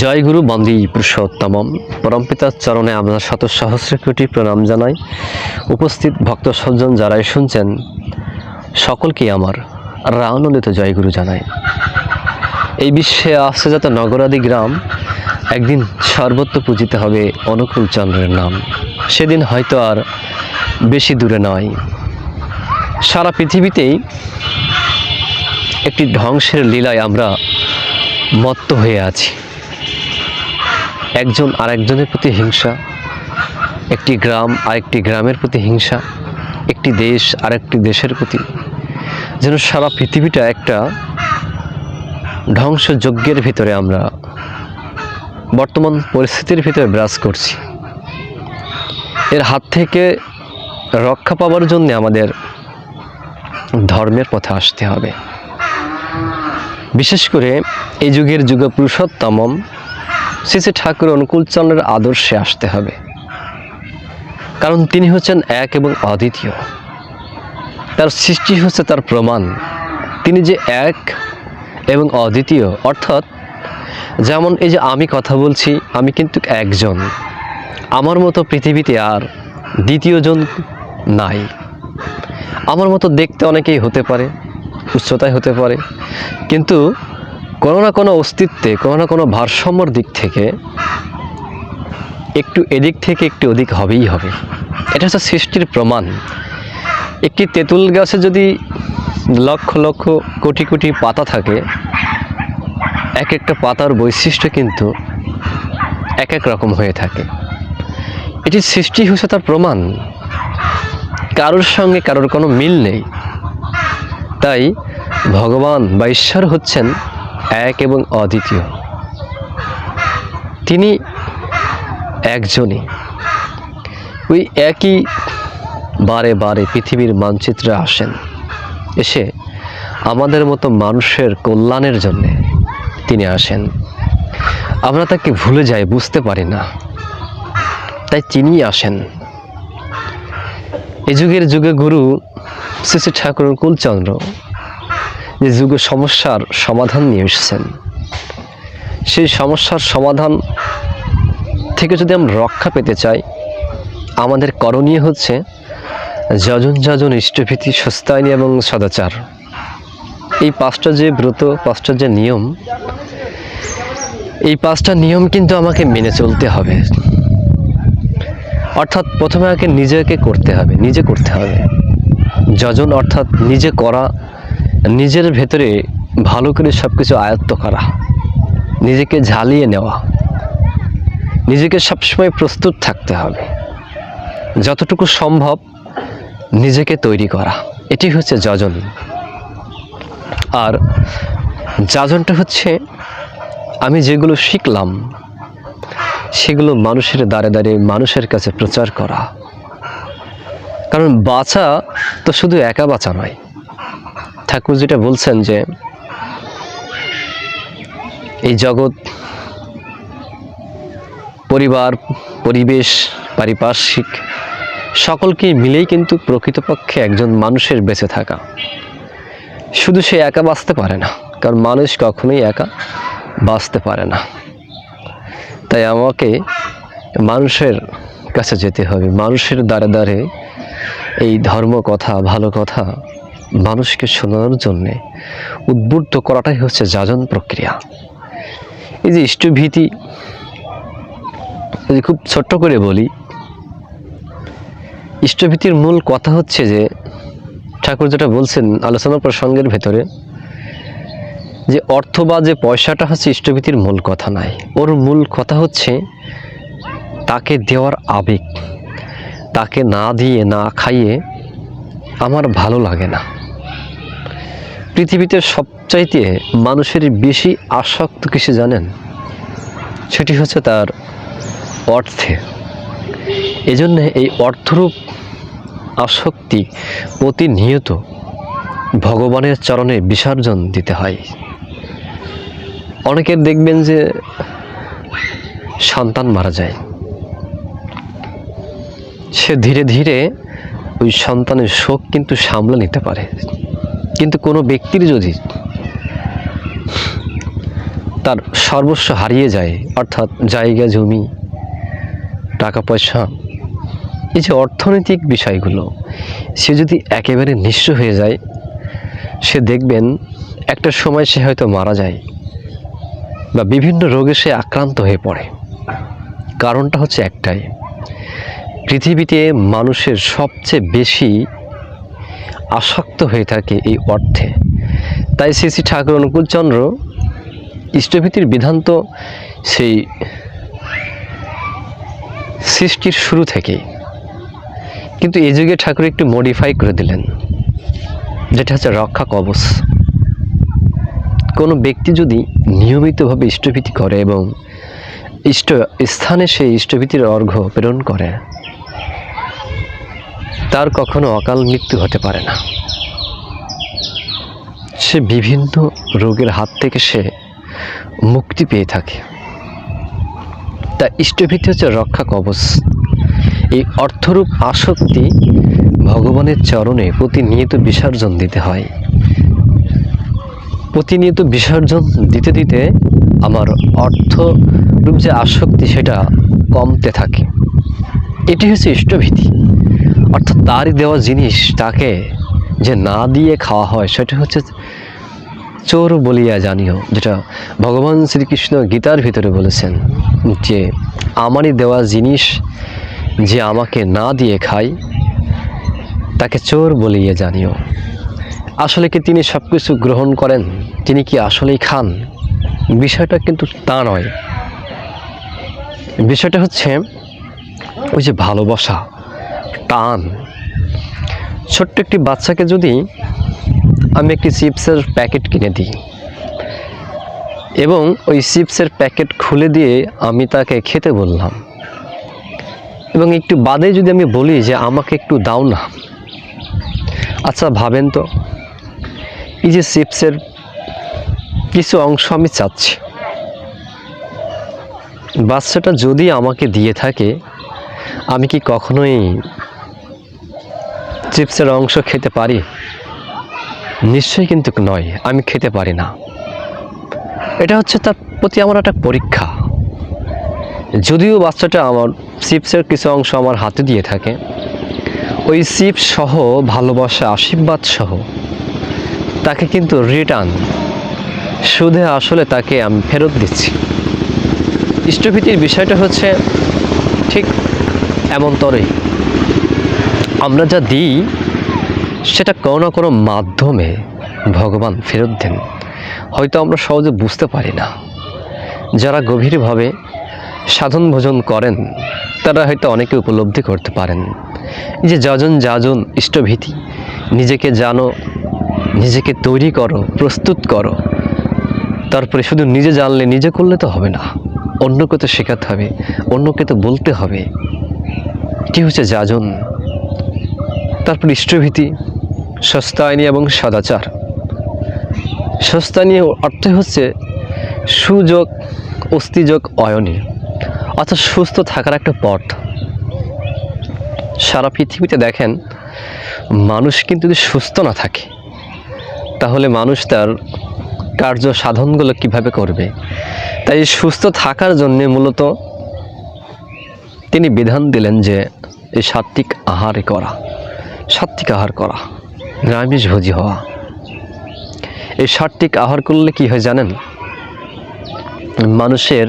জয়গুরু বন্দী পুরুষোত্তমম। পরমপিতার চরণে আমরা শত সহস্র কোটি প্রণাম জানাই। উপস্থিত ভক্ত সজ্জন যারাই শুনছেন, সকলকেই আমার রানন্দিত জয়গুরু জানাই। এই বিশ্বে আসছে যত নগরাদি গ্রাম, একদিন সর্বত্র পূজিতে হবে অনুকূল চন্দ্রের নাম। সেদিন হয়তো আর বেশি দূরে নয়। সারা পৃথিবীতেই একটি ধ্বংসের লীলায় আমরা মত্ত হয়ে আছি। একজন আরেকজনের প্রতি হিংসা, একটি গ্রাম আরেকটি গ্রামের প্রতি হিংসা, একটি দেশ আরেকটি দেশের প্রতি। যেন সারা পৃথিবীটা একটা ধ্বংসযজ্ঞের ভিতরে আমরা বর্তমান পরিস্থিতির ভিতরে বিরাজ করছি। এর হাত থেকে রক্ষা পাওয়ার জন্য আমাদের ধর্মের পথে আসতে হবে। বিশেষ করে এই যুগের যুগ পুরুষোত্তমম শ্রী ঠাকুর অনুকূলচন্দ্রের আদর্শে আসতে হবে। কারণ তিনি হচ্ছেন এক এবং অদ্বিতীয়। তার সৃষ্টি হচ্ছে তার প্রমাণ। তিনি যে এক এবং অদ্বিতীয়, অর্থাৎ যেমন এই যে আমি কথা বলছি, আমি কিন্তু একজন। আমার মতো পৃথিবীতে আর দ্বিতীয়জন নাই। আমার মতো দেখতে অনেকেই হতে পারে, উচ্চতায় হতে পারে। কিন্তু কোনো না কোনো অস্তিত্বে, কোনো না কোনো ভারসাম্যর দিক থেকে একটু এদিক থেকে একটু ওদিক হবেই হবে। এটা হচ্ছে সৃষ্টির প্রমাণ। একটি তেঁতুল গাছে যদি লক্ষ লক্ষ কোটি কোটি পাতা থাকে, এক একটা পাতার বৈশিষ্ট্য কিন্তু এক এক রকম হয়ে থাকে। এটি সৃষ্টি হচ্ছে তার প্রমাণ। কারোর সঙ্গে কারোর কোনো মিল নেই। তাই ভগবান বা ঈশ্বর হচ্ছেন এক এবং অদ্বিতীয়। তিনি একজনই। ওই একই বারে বারে পৃথিবীর মানচিত্রে আসেন। এসে আমাদের মতো মানুষের কল্যাণের জন্যে তিনি আসেন। আমরা তাকে ভুলে যাই, বুঝতে পারি না। তাই তিনিই আসেন। এই যুগের যুগে গুরু শ্রী শ্রী ঠাকুর কুলচন্দ্র যে যুগ সমস্যার সমাধান নিয়ে এসেছেন। সেই সমস্যার সমাধান থেকে যদি আমরা রক্ষা পেতে চাই, আমাদের করণীয় হচ্ছে যজন যজন ইষ্টভীতি, সস্তায়নী এবং সদাচার। এই পাঁচটা যে ব্রত, পাঁচটা যে নিয়ম, এই পাঁচটা নিয়ম কিন্তু আমাকে মেনে চলতে হবে। অর্থাৎ প্রথমে আগে নিজেকে করতে হবে, নিজে করতে হবে। যজন অর্থাৎ নিজে করা নিজের ভেতরে ভালো করে সব কিছু আয়ত্ত করা, নিজেকে ঝালিয়ে নেওয়া, নিজেকে সবসময় প্রস্তুত থাকতে হবে। যতটুকু সম্ভব নিজেকে তৈরি করা, এটি হচ্ছে যজন। আর যাজনটা হচ্ছে, আমি যেগুলো শিখলাম, সেগুলো মানুষের দ্বারে দ্বারে মানুষের কাছে প্রচার করা। কারণ বাঁচা তো শুধু একা বাঁচা নয় ঠাকুর যেটা বলছেন যে এই জগৎ, পরিবার, পরিবেশ, পারিপার্শ্বিক সকলকে মিলেই কিন্তু প্রকৃতপক্ষে একজন মানুষের বেঁচে থাকা। শুধু সে একা বাঁচতে পারে না, কারণ মানুষ কখনোই একা বাঁচতে পারে না। তাই আমাকে মানুষের কাছে যেতে হবে, মানুষের দ্বারে দ্বারে এই ধর্ম কথা, ভালো কথা মানুষকে শোনানোর জন্যে উদ্বুদ্ধ করাটাই হচ্ছে যাজন প্রক্রিয়া। এই যে ইষ্টভীতি, যদি খুব ছোট্ট করে বলি, ইষ্টভীতির মূল কথা হচ্ছে যে, ঠাকুর যেটা বলছেন আলোচনা প্রসঙ্গের ভেতরে, যে অর্থ বা যে পয়সাটা হচ্ছে ইষ্টভীতির মূল কথা নাই। ওর মূল কথা হচ্ছে তাকে দেওয়ার আবেগ। তাকে না দিয়ে না খাইয়ে আমার ভালো লাগে না। পৃথিবীতে সবচাইতে মানুষের বেশি আসক্ত কিসে জানেন? সেটি হচ্ছে তার অর্থে। এজন্য এই অর্থরূপ আসক্তি প্রতিনিয়ত ভগবানের চরণে বিসর্জন দিতে হয়। অনেকের দেখবেন যে সন্তান মারা যায়। সে ধীরে ধীরে ওই সন্তানের শোক কিন্তু সামলে নিতে পারে। কিন্তু কোনো ব্যক্তির যদি তার সর্বস্ব হারিয়ে যায়, অর্থাৎ জায়গা, জমি, টাকা, পয়সা, এই যে অর্থনৈতিক বিষয়গুলো, সে যদি একেবারে নিঃস্ব হয়ে যায়, সে দেখবেন একটা সময় সে হয়তো মারা যায় বা বিভিন্ন রোগে সে আক্রান্ত হয়ে পড়ে। কারণটা হচ্ছে একটাই, পৃথিবীতে মানুষের সবচেয়ে বেশি আসক্ত হয়ে থাকে এই অর্থে। তাই শ্রী শ্রী ঠাকুর অনুকূলচন্দ্র ইষ্টভীতির বিধান তো সেই সৃষ্টির শুরু থেকেই। কিন্তু এই যুগে ঠাকুর একটু মডিফাই করে দিলেন, যেটা হচ্ছে রক্ষা কবচ। কোনো ব্যক্তি যদি নিয়মিতভাবে ইষ্টভীতি করে এবং ইষ্ট স্থানে সেই ইষ্টভীতির অর্ঘ্য প্রেরণ করে তার কখনো অকাল মৃত্যু হতে পারে না। সে বিভিন্ন রোগের হাত থেকে সে মুক্তি পেয়ে থাকে। তা ইষ্টভীতি হচ্ছে রক্ষা কবচ। এই অর্থরূপ আসক্তি ভগবানের চরণে প্রতিনিয়ত বিসর্জন দিতে হয়। প্রতিনিয়ত বিসর্জন দিতে দিতে আমার অর্থরূপ যে আসক্তি, সেটা কমতে থাকে। এটি হচ্ছে ইষ্টভীতি। অর্থাৎ তারই দেওয়া জিনিস তাকে যে না দিয়ে খাওয়া হয়, সেটা হচ্ছে চোর বলিয়া জানিও, যেটা ভগবান শ্রীকৃষ্ণ গীতার ভিতরে বলেছেন যে, আমারই দেওয়া জিনিস যে আমাকে না দিয়ে খায়, তাকে চোর বলিয়া জানিও। আসলে কি তিনি সব কিছু গ্রহণ করেন? তিনি কি আসলেই খান? বিষয়টা কিন্তু তা নয়। বিষয়টা হচ্ছে ওই যে ভালোবাসা। টান। ছোট্ট একটি বাচ্চাকে যদি আমি একটি চিপসের প্যাকেট কিনে দিই এবং ওই চিপসের প্যাকেট খুলে দিয়ে আমি তাকে খেতে বললাম এবং একটু বাদে যদি আমি বলি যে আমাকে একটু দাও না। আচ্ছা ভাবেন তো, এই যে চিপসের কিছু অংশ আমি চাচ্ছি। বাচ্চাটা যদি আমাকে দিয়ে থাকে আমি কি কখনোই চিপসের অংশ খেতে পারি? নিশ্চয়ই কিন্তু নয়, আমি খেতে পারি না। এটা হচ্ছে তার প্রতি আমার একটা পরীক্ষা। যদিও বাচ্চাটা আমার চিপসের কিছু অংশ আমার হাতে দিয়ে থাকে, ওই চিপস সহ ভালোবাসা, আশীর্বাদ সহ তাকে কিন্তু রিটার্ন, সুদে আসলে তাকে আমি ফেরত দিচ্ছি। ইষ্টভীতির বিষয়টা হচ্ছে, ঠিক এমন তরে। আমরা যা দিই, সেটা কোনো না কোনো মাধ্যমে ভগবান ফেরত দেন। হয়তো আমরা সহজে বুঝতে পারি না। যারা গভীরভাবে সাধন ভোজন করেন, তারা হয়তো অনেকে উপলব্ধি করতে পারেন। যে যজন যাজন ইষ্টভীতি, নিজেকে জানো, নিজেকে তৈরি করো, প্রস্তুত করো। তারপরে শুধু নিজে জানলে নিজে করলে তো হবে না। অন্যকে তো শেখাতে হবে, অন্যকে তো বলতে হবে। কি হচ্ছে যাজন? তারপর ইষ্টভীতি, সস্তায়নী এবং সদাচার। সস্তায়নী অর্থ হচ্ছে সুযোগ, অস্থিযোগ অয়নী অর্থাৎ সুস্থ থাকার একটা পথ। সারা পৃথিবীতে দেখেন, মানুষ কিন্তু যদি সুস্থ না থাকে, তাহলে মানুষ তার কার্য সাধনগুলো কীভাবে করবে? তাই সুস্থ থাকার জন্যে মূলত তিনি বিধান দিলেন যে এই সাত্বিক আহারে করা, সাত্বিক আহার করা, নিরামিষ ভোজি হওয়া। এই সাত্বিক আহার করলে কি হয় জানেন? মানুষের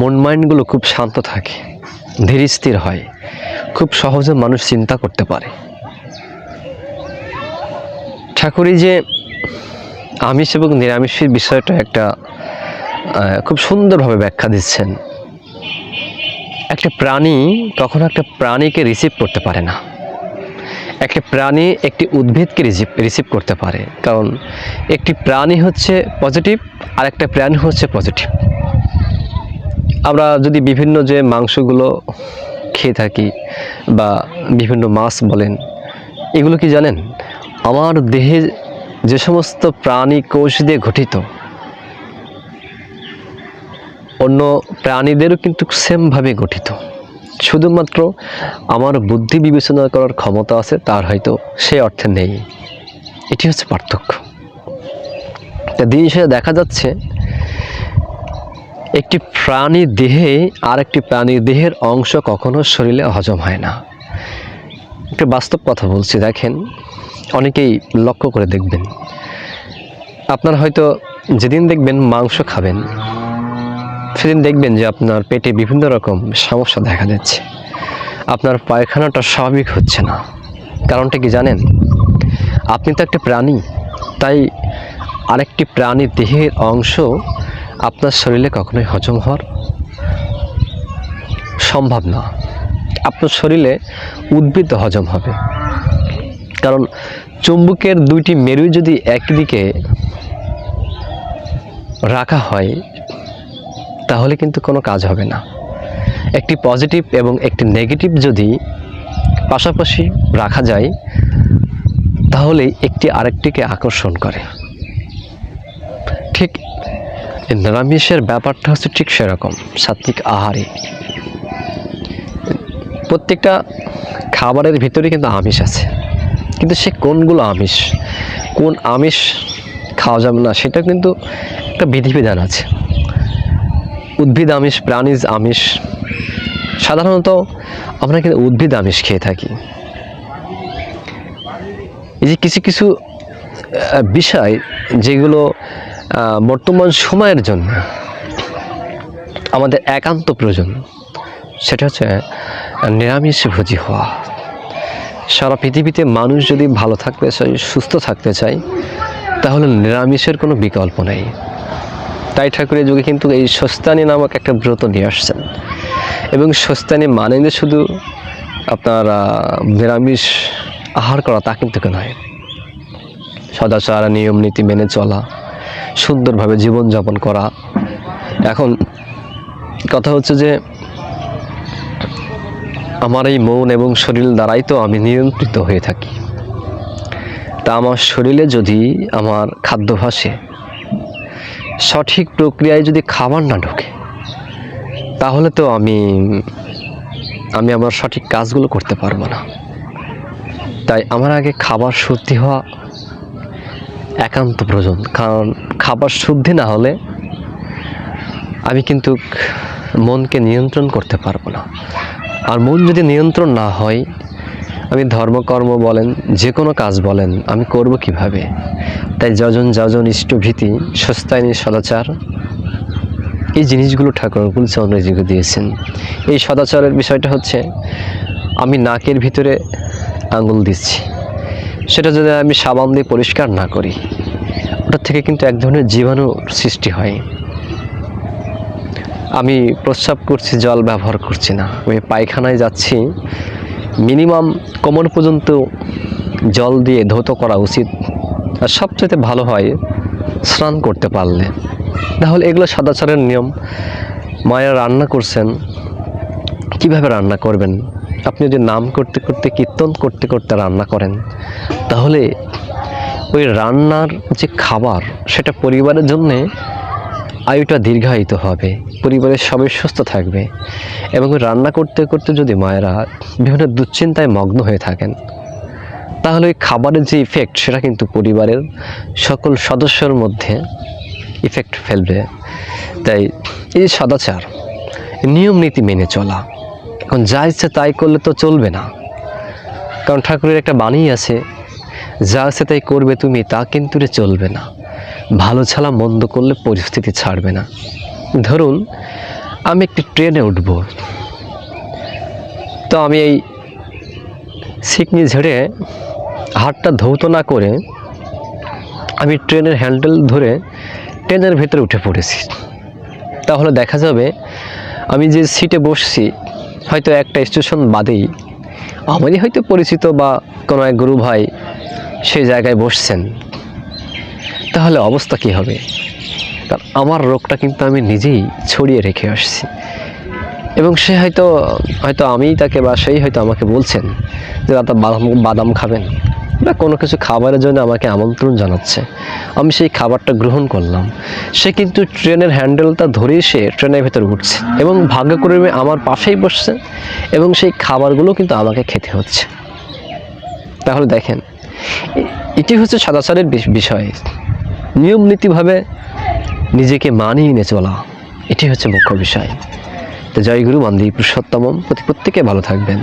মন মাইন্ডগুলো খুব শান্ত থাকে, ধীর স্থির হয়, খুব সহজে মানুষ চিন্তা করতে পারে। ঠাকুরই যে আমিষ এবং নিরামিষের বিষয়টা একটা খুব সুন্দরভাবে ব্যাখ্যা দিচ্ছেন। একটা প্রাণী কখনো একটা প্রাণীকে রিসিভ করতে পারে না। একটা প্রাণী একটি উদ্ভিদকে রিসিভ রিসিভ করতে পারে। কারণ একটি প্রাণী হচ্ছে পজিটিভ আর একটা প্রাণী হচ্ছে পজিটিভ আমরা যদি বিভিন্ন যে মাংসগুলো খেয়ে থাকি বা বিভিন্ন মাছ বলেন, এগুলো কি জানেন? আমার দেহে যে সমস্ত প্রাণী কোষ দিয়ে গঠিত অন্য প্রাণীদেরও কিন্তু সেমভাবে গঠিত। শুধুমাত্র আমার বুদ্ধি বিবেচনা করার ক্ষমতা আছে, তার হয়তো সে অর্থে নেই। এটি হচ্ছে পার্থক্য। দিন শেষে দেখা যাচ্ছে, একটি প্রাণীর দেহে আর একটি প্রাণীর দেহের অংশ কখনো শরীরে হজম হয় না। একটু বাস্তব কথা বলছি, দেখেন, অনেকেই লক্ষ্য করে দেখবেন। আপনার হয়তো যেদিন দেখবেন মাংস খাবেন সেদিন দেখবেন যে আপনার পেটে বিভিন্ন রকম সমস্যা দেখা যাচ্ছে আপনার পায়খানাটা স্বাভাবিক হচ্ছে না। কারণটা কি জানেন? আপনি তো একটা প্রাণী, তাই আরেকটি প্রাণীর দেহের অংশ আপনার শরীরে কখনোই হজম হওয়ার সম্ভব না। আপনার শরীরে উদ্ভিদ হজম হবে। কারণ চুম্বকের দুইটি মেরু যদি একদিকে রাখা হয় তাহলে কিন্তু কোনো কাজ হবে না। একটি পজিটিভ এবং একটি নেগেটিভ যদি পাশাপাশি রাখা যায় তাহলে একটি আরেকটিকে আকর্ষণ করে। ঠিক নিরামিষের ব্যাপারটা হচ্ছে ঠিক সেরকম সাত্বিক আহারে। প্রত্যেকটা খাবারের ভিতরে কিন্তু আমিষ আছে। কিন্তু সে কোনগুলো আমিষ, কোন আমিষ খাওয়া যাবে না, সেটা কিন্তু একটা বিধিবিধান আছে। উদ্ভিদ আমিষ, প্রাণীজ আমিষ, সাধারণত আমরা কিন্তু উদ্ভিদ আমিষ খেয়ে থাকি। এই যে কিছু কিছু বিষয় যেগুলো বর্তমান সময়ের জন্য আমাদের একান্ত প্রয়োজন, সেটা হচ্ছে, নিরামিষ ভোজি হওয়া। সারা পৃথিবীতে মানুষ যদি ভালো থাকতে চায়, সুস্থ থাকতে চায়, তাহলে নিরামিষের কোনো বিকল্প নেই। তাই ঠাকুরের যুগে কিন্তু এই সস্তানি নামক একটা ব্রত নিয়ে আসছেন। এবং সস্তানি মানে যে শুধু আপনার নিরামিষ আহার করা তা কিন্তু নয় সদাচার, নিয়ম, নীতি মেনে চলা, সুন্দরভাবে জীবনযাপন করা। এখন কথা হচ্ছে যে আমার এই মন এবং শরীর দ্বারাই তো আমি নিয়ন্ত্রিত হয়ে থাকি। তা আমার শরীরে যদি আমার খাদ্যাভাসে সঠিক প্রক্রিয়ায় যদি খাবার না ঢোকে, তাহলে তো আমি আমি আমার সঠিক কাজগুলো করতে পারব না। তাই আমার আগে খাবার শুদ্ধি হওয়া একান্ত প্রয়োজন। কারণ খাবার শুদ্ধি না হলে আমি কিন্তু মনকে নিয়ন্ত্রণ করতে পারব না। আর মন যদি নিয়ন্ত্রণ না হয় আমি ধর্মকর্ম বলেন, যে কোনো কাজ বলেন, আমি করব কীভাবে? তাই যজন যজন ইষ্টভীতি সস্তায়নী সদাচার, এই জিনিসগুলো ঠাকুর চন্দ্রজিকে দিয়েছেন। এই সদাচারের বিষয়টা হচ্ছে, আমি নাকের ভিতরে আঙুল দিচ্ছি। সেটা যদি আমি সাবান দিয়ে পরিষ্কার না করি, ওটার থেকে কিন্তু এক ধরনের জীবাণু সৃষ্টি হয়। আমি প্রস্রাব করছি, জল ব্যবহার করছি না। আমি পায়খানায় যাচ্ছি মিনিমাম কোমর পর্যন্ত জল দিয়ে ধৌত করা উচিত। আর সবচেয়ে ভালো হয় স্নান করতে পারলে। তাহলে এগুলো সদাচারের নিয়ম। মায়েরা রান্না করছেন, কীভাবে রান্না করবেন? আপনি যদি নাম করতে করতে, কীর্তন করতে করতে রান্না করেন, তাহলে ওই রান্নার যে খাবার, সেটা পরিবারের জন্যে আয়ুটা দীর্ঘায়িত হবে, পরিবারের সবাই সুস্থ থাকবে এবং রান্না করতে করতে যদি মায়েরা বিভিন্ন দুশ্চিন্তায় মগ্ন হয়ে থাকেন, তাহলে ওই খাবারের যে ইফেক্ট সেটা কিন্তু পরিবারের সকল সদস্যর মধ্যে ইফেক্ট ফেলবে। তাই এই সদাচার নিয়ম নীতি মেনে চলা, এখন যা ইচ্ছে তাই করলে তো চলবে না। কারণ ঠাকুরের একটা বাণী আছে, যা আছে তাই করবে তুমি তা কিন্তু চলবে না। ভালো ছাড়া মন্দ করলে পরিস্থিতি ছাড়বে না। ধরুন, আমি একটি ট্রেনে উঠব। তো আমি এই সিকনি ঝেড়ে হাতটা ধৌত না করে আমি ট্রেনের হ্যান্ডেল ধরে ট্রেনের ভেতরে উঠে পড়েছি। তাহলে দেখা যাবে, আমি যে সিটে বসছি, হয়তো একটা স্টেশন বাদেই আমারই হয়তো পরিচিত বা কোনো এক গুরু ভাই সেই জায়গায় বসছেন। তাহলে অবস্থা কি হবে? কারণ আমার রোগটা কিন্তু আমি নিজেই ছড়িয়ে রেখে আসছি। এবং সে হয়তো হয়তো আমিই তাকে বা সেই হয়তো আমাকে বলছেন যে, দাদা, বাদাম বাদাম খাবেন? বা কোনো কিছু খাবারের জন্য আমাকে আমন্ত্রণ জানাচ্ছে। আমি সেই খাবারটা গ্রহণ করলাম। সে কিন্তু ট্রেনের হ্যান্ডেলটা ধরেই সে ট্রেনের ভেতর উঠছে এবং ভাগ্যক্রমে আমার পাশেই বসছে এবং সেই খাবারগুলো কিন্তু আমাকে খেতে হচ্ছে। তাহলে দেখেন এটি হচ্ছে সদাচারের বিষ- বিষয়। নিয়ম নীতিভাবে নিজেকে মানিয়ে নিয়ে চলা। এটি হচ্ছে মুখ্য বিষয়। তো জয়গুরু গুরু বান্ধবী পুরুষোত্তম প্রতি প্রত্যেকে ভালো থাকবেন।